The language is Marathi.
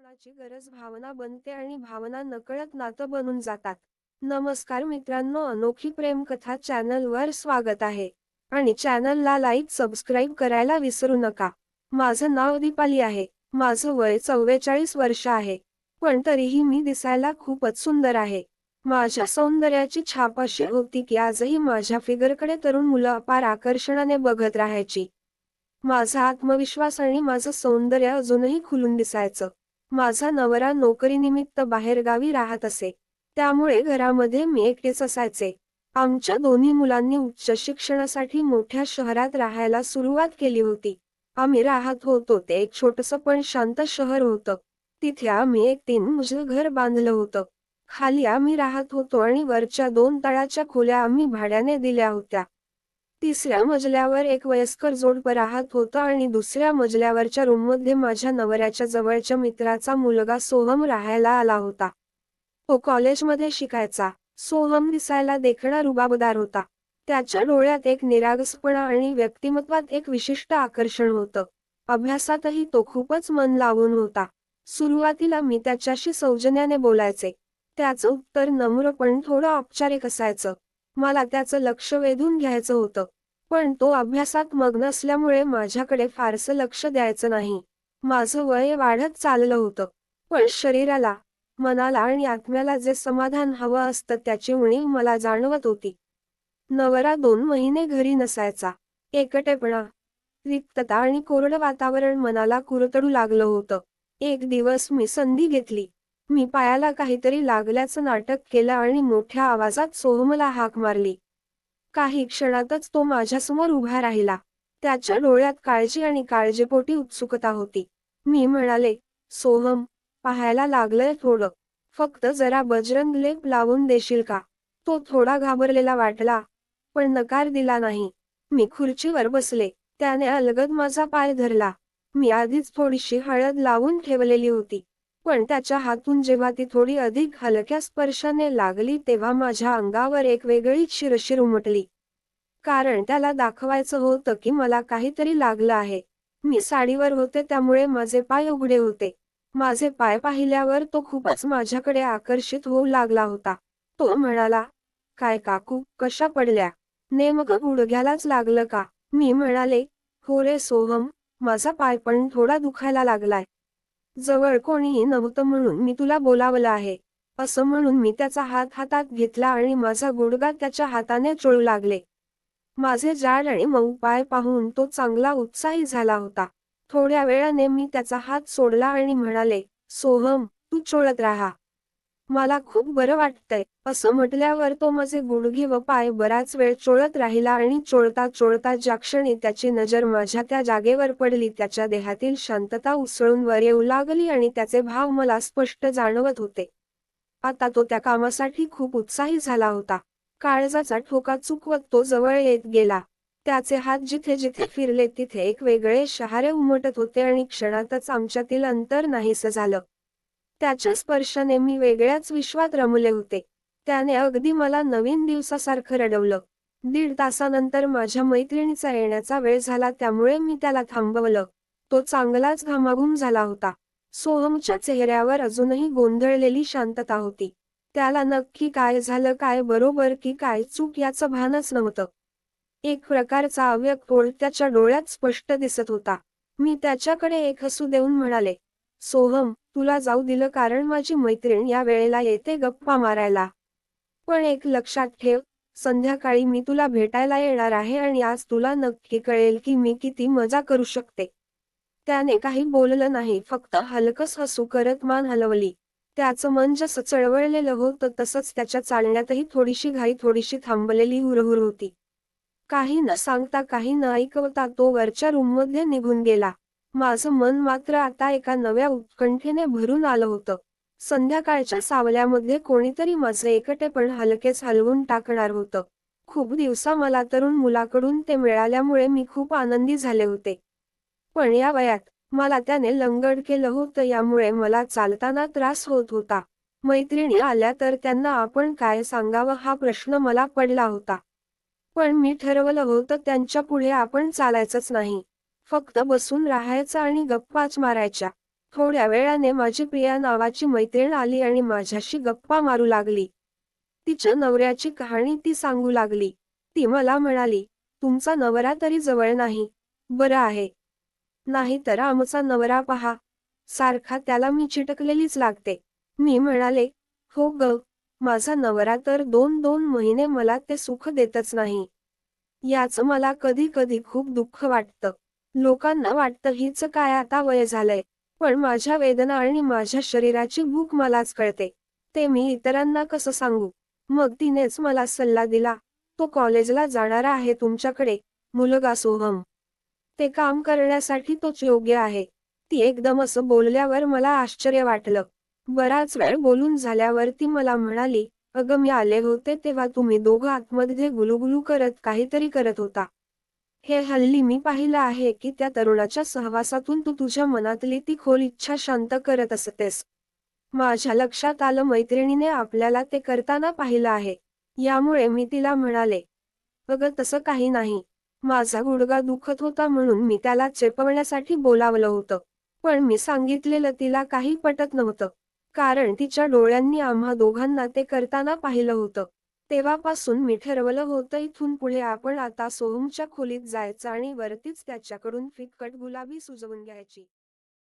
कोणाची गरज भावना बनते आणि भावना नकळत नातं बनून जातात. नमस्कार मित्रांनो अनोखी प्रेम कथा चॅनलवर स्वागत आहे. आणि चॅनलला लाईक सबस्क्राईब करायला विसरू नका. माझं नाव दीपाली आहे. माझं वय चव्वेचाळीस वर्ष आहे. पण तरीही मी दिसायला खूपच सुंदर आहे. माझ्या सौंदर्याची छाप अशी होती की आजही माझ्या फिगरकडे तरुण मुलं अपार आकर्षणाने बघत राहायची. माझा आत्मविश्वास आणि माझं सौंदर्य अजूनही खुलून दिसायचं. माझा नवरा नोकरीनिमित्त बाहेरगावी राहत असे. त्यामुळे घरामध्ये मी एकटेच असायचे. आमच्या दोन्ही मुलांनी उच्च शिक्षणासाठी मोठ्या शहरात राहायला सुरुवात केली होती. आम्ही राहत होतो ते एक छोटस पण शांत शहर होतं. तिथे आम्ही एक तीन मुजल घर बांधलं होतं. खाली आम्ही राहत होतो आणि वरच्या दोन तळाच्या खोल्या आम्ही भाड्याने दिल्या होत्या. तिसऱ्या मजल्यावर एक वयस्कर जोडप राहत होतं आणि दुसऱ्या मजल्यावरच्या रूममध्ये माझ्या नवऱ्याच्या जवळच्या मित्राचा मुलगा सोहम राहायला आला होता. तो कॉलेजमध्ये शिकायचा. सोहम दिसायला देखणा रुबाबदार होता. त्याच्या डोळ्यात एक निरागसपणा आणि व्यक्तिमत्वात एक विशिष्ट आकर्षण होतं. अभ्यासातही तो खूपच मन लावून होता. सुरुवातीला मी त्याच्याशी सौजन्याने बोलायचे. त्याचं उत्तर नम्र पण थोडं औपचारिक असायचं. मला त्याचं लक्ष वेधून घ्यायचं होतं. पण तो अभ्यासात मग्न असल्यामुळे माझ्याकडे फारसं लक्ष द्यायचं नाही. माझं वय वाढत चाललं होतं. पण शरीराला मनाला आणि आत्म्याला जे समाधान हवं असतं त्याची उणीव मला जाणवत होती. नवरा दोन महिने घरी नसायचा. एकटेपणा रिक्तता आणि कोरडं वातावरण मनाला कुरतडू लागलं होतं. एक दिवस मी संधी घेतली. मी पायाला काहीतरी लागल्याचं नाटक केलं आणि मोठ्या आवाजात सोहमला हाक मारली. काही क्षणातच तो माझ्यासमोर उभा राहिला. त्याच्या डोळ्यात काळजी आणि काळजीपोटी उत्सुकता होती. मी म्हणाले सोहम पाहायला लागलंय थोडं. फक्त जरा बजरंग लेप लावून देशील का? तो थोडा घाबरलेला वाटला पण नकार दिला नाही. मी खुर्चीवर बसले. त्याने अलगद माझा पाय धरला. मी आधीच थोडीशी हळद लावून ठेवलेली होती. पण त्याच्या हातून जेव्हा ती थोडी अधिक हलक्या स्पर्शाने लागली तेव्हा माझ्या अंगावर एक वेगळीच शिरशीर उमटली. कारण त्याला दाखवायचं होतं की मला काहीतरी लागलं आहे. मी साडीवर होते त्यामुळे माझे पाय उघडे होते. माझे पाय पाहिल्यावर तो खूपच माझ्याकडे आकर्षित होऊ लागला होता. तो म्हणाला काय काकू कशा पडल्या? नेमकं गुडघ्यालाच लागलं का? मी म्हणाले हो रे सोहम माझा पाय पण थोडा दुखायला लागलाय. जवळ कोणीही नव्हतं म्हणून मी तुला बोलावलं आहे. असं म्हणून मी त्याचा हात हातात घेतला आणि माझा गुडगा त्याच्या हाताने चोळू लागले. माझे जाड आणि मऊ पाय पाहून तो चांगला उत्साही झाला होता. थोड्या वेळाने मी त्याचा हात सोडला आणि म्हणाले सोहम तू चोळत राहा. मला खूप बरं वाटतंय. असं म्हटल्यावर तो माझे गुडघे व पाय बराच वेळ चोळत राहिला आणि चोळता चोळता ज्या क्षणी त्याची नजर माझ्या त्या जागेवर पडली त्याच्या देहातील शांतता उसळून वर येऊ लागली आणि त्याचे भाव मला स्पष्ट जाणवत होते. आता तो त्या कामासाठी खूप उत्साही झाला होता. काळजाचा ठोका चुकवत तो जवळ येत गेला. त्याचे हात जिथे जिथे फिरले तिथे एक वेगळे शहारे उमटत होते आणि क्षणातच आमच्यातील अंतर नाहीस झालं. त्याच्या स्पर्शाने मी वेगळ्याच विश्वात रमले होते. त्याने अगदी मला नवीन दिवसासारखं रडवलं. दीड तासानंतर माझ्या मैत्रिणीचा येण्याचा वेळ झाला त्यामुळे मी त्याला थांबवलं. तो चांगलाच घामाघूम झाला होता. सोहमच्या चेहऱ्यावर अजूनही गोंधळलेली शांतता होती. त्याला नक्की काय झालं काय बरोबर की काय चूक याचं भानच नव्हतं. एक प्रकारचा अव्यक ओळ त्याच्या डोळ्यात स्पष्ट दिसत होता. मी त्याच्याकडे एक हसू देऊन म्हणाले सोहम तुला जाऊ दिलं कारण माझी मैत्रीण या वेळेला येते गप्पा मारायला. पण एक लक्षात ठेव संध्याकाळी मी तुला भेटायला येणार आहे आणि आज तुला नक्की कळेल की मी किती मजा करू शकते. त्याने काही बोललं नाही फक्त हलकस हसू करत मान हलवली. त्याचं मन जसं चळवळलेलं होतं तसंच त्याच्या चालण्यातही थोडीशी घाई थोडीशी थांबलेली हुरहुर होती. काही न सांगता काही न ऐकवता तो वरच्या रूममध्ये निघून गेला. माझं मन मात्र आता एका नव्या उत्कंठेने भरून आलं होतं. संध्याकाळच्या सावल्यामध्ये कोणीतरी माझं एकटेपण हलकेच हलवून टाकणार होतं. खूप दिवसा मला तरुण मुलाकडून ते मिळाल्यामुळे मी खूप आनंदी झाले होते. पण या वयात मला त्याने लंगड केलं होतं यामुळे मला चालताना त्रास होत होता. मैत्रिणी आल्या तर त्यांना आपण काय सांगावं हा प्रश्न मला पडला होता. पण मी ठरवलं होतं त्यांच्या पुढे आपण चालायचंच नाही. फक्त बसून राहायचं आणि गप्पाच मारायच्या. थोड्या वेळाने माझी प्रिया नावाची मैत्रीण आली आणि माझ्याशी गप्पा मारू लागली. तिच्या नवऱ्याची कहाणी ती सांगू लागली. ती मला म्हणाली तुमचा नवरा तरी जवळ नाही. बरं आहे. नाही तर आमचा नवरा पहा. सारखा त्याला मी चिटकलेलीच लागते मी म्हणाले हो ग. माझा नवरा तर दोन दोन महिने मला ते सुख देतच नाही. याच मला कधी कधी खूप दुःख वाटतं. लोकांना वाटतं हीच काय आता वय झालंय. पण माझ्या वेदना आणि माझ्या शरीराची भूक मलाच कळते. ते मी इतरांना कसं सांगू? मग तिनेच मला सल्ला दिला. तो कॉलेजला जाणारा आहे तुमच्याकडे मुलगा सोहम. ते काम करण्यासाठी तोच योग्य आहे. ती एकदम असं बोलल्यावर मला आश्चर्य वाटलं. बराच वेळ बोलून झाल्यावर ती मला म्हणाली अगं मी आले होते तेव्हा तुम्ही दोघं आतमध्ये गुलुगुलू करत काहीतरी करत होता. हे हल्ली मी पाहिलं आहे की त्या तरुणाच्या सहवासातून तू तुझ्या मनातली ती खोल इच्छा शांत करत असतेस. माझ्या लक्षात आलं मैत्रिणीने आपल्याला ते करताना पाहिलं आहे. यामुळे मी तिला म्हणाले अगं तसं काही नाही. माझा गुडगा दुखत होता म्हणून मी त्याला चेपवण्यासाठी बोलावलं होतं. पण मी सांगितलेलं तिला काही पटत नव्हतं. कारण तिच्या डोळ्यांनी आम्हा दोघांना ते करताना पाहिलं होतं. तेव्हापासून मी ठरवलं होतं. इथून पुढे आपण आता सोहमच्या खोलीत जायचं आणि वरतीच त्याच्याकडून फिकट गुलाबी सुजवून घ्यायची.